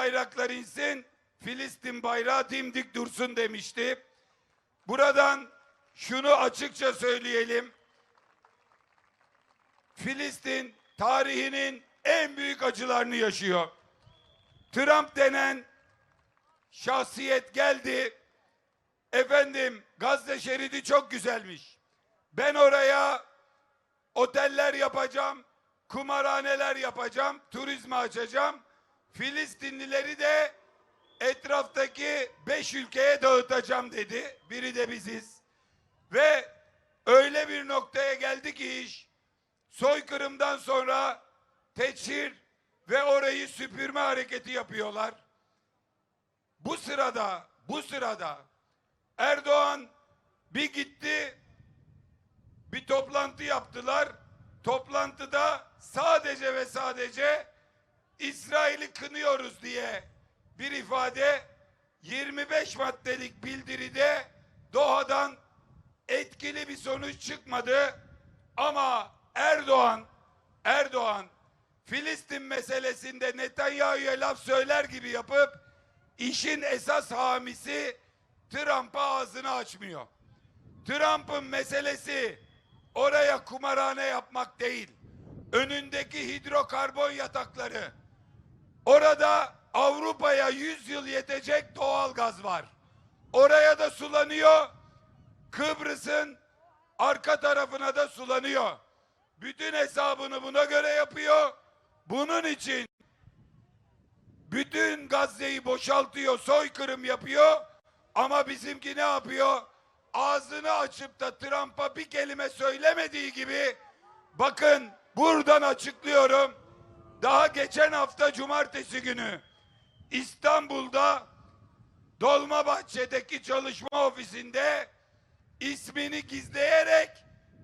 bayraklar insin, Filistin bayrağı dimdik dursun demişti. Buradan şunu açıkça söyleyelim. Filistin tarihinin en büyük acılarını yaşıyor. Trump denen şahsiyet geldi. Efendim Gazze şeridi çok güzelmiş. Ben oraya oteller yapacağım, kumarhaneler yapacağım, turizmi açacağım. Filistinlileri de etraftaki beş ülkeye dağıtacağım dedi. Biri de biziz. Ve öyle bir noktaya geldi ki iş soykırımdan sonra teçhir ve orayı süpürme hareketi yapıyorlar. Bu sırada, bu sırada Erdoğan bir gitti, bir toplantı yaptılar. Toplantıda sadece ve sadece İsrail'i kınıyoruz diye bir ifade 25 maddelik bildiride Doha'dan etkili bir sonuç çıkmadı. Ama Erdoğan, Erdoğan Filistin meselesinde Netanyahu'ya laf söyler gibi yapıp işin esas hamisi Trump'a ağzını açmıyor. Trump'ın meselesi oraya kumarhane yapmak değil. Önündeki hidrokarbon yatakları. Orada Avrupa'ya 100 yıl yetecek doğal gaz var. Oraya da sulanıyor. Kıbrıs'ın arka tarafına da sulanıyor. Bütün hesabını buna göre yapıyor. Bunun için bütün Gazze'yi boşaltıyor, soykırım yapıyor. Ama bizimki ne yapıyor? Ağzını açıp da Trump'a bir kelime söylemediği gibi bakın buradan açıklıyorum. Daha geçen hafta cumartesi günü İstanbul'da Dolmabahçe'deki çalışma ofisinde ismini gizleyerek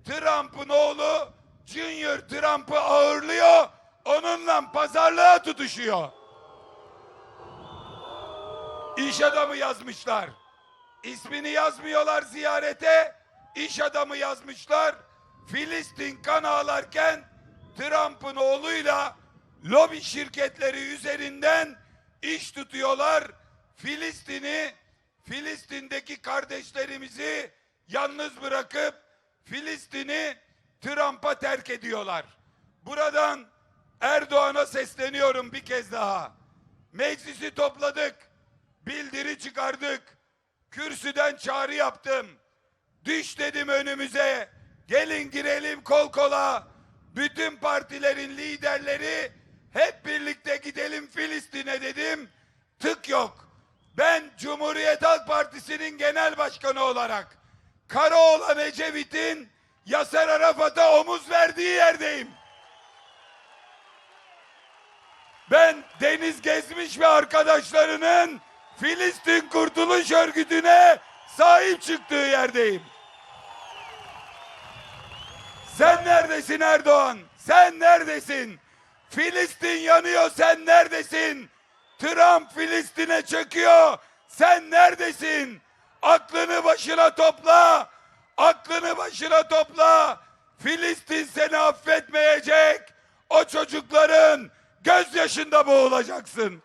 Trump'ın oğlu Junior Trump'ı ağırlıyor. Onunla pazarlığa tutuşuyor. İş adamı yazmışlar. İsmini yazmıyorlar ziyarete. İş adamı yazmışlar. Filistin kan ağlarken Trump'ın oğluyla lobi şirketleri üzerinden iş tutuyorlar. Filistin'i, Filistin'deki kardeşlerimizi yalnız bırakıp Filistin'i Trump'a terk ediyorlar. Buradan Erdoğan'a sesleniyorum bir kez daha. Meclisi topladık. Bildiri çıkardık. Kürsüden çağrı yaptım. Düş dedim önümüze. Gelin girelim kol kola. Bütün partilerin liderleri hep birlikte gidelim Filistin'e dedim. Tık yok. Ben Cumhuriyet Halk Partisi'nin genel başkanı olarak Karaoğlan Ecevit'in Yasser Arafat'a omuz verdiği yerdeyim. Ben Deniz Gezmiş ve arkadaşlarının Filistin Kurtuluş Örgütü'ne sahip çıktığı yerdeyim. Sen neredesin Erdoğan? Sen neredesin? Filistin yanıyor sen neredesin? Trump Filistin'e çöküyor. Sen neredesin? Aklını başına topla. Aklını başına topla. Filistin seni affetmeyecek. O çocukların gözyaşında boğulacaksın.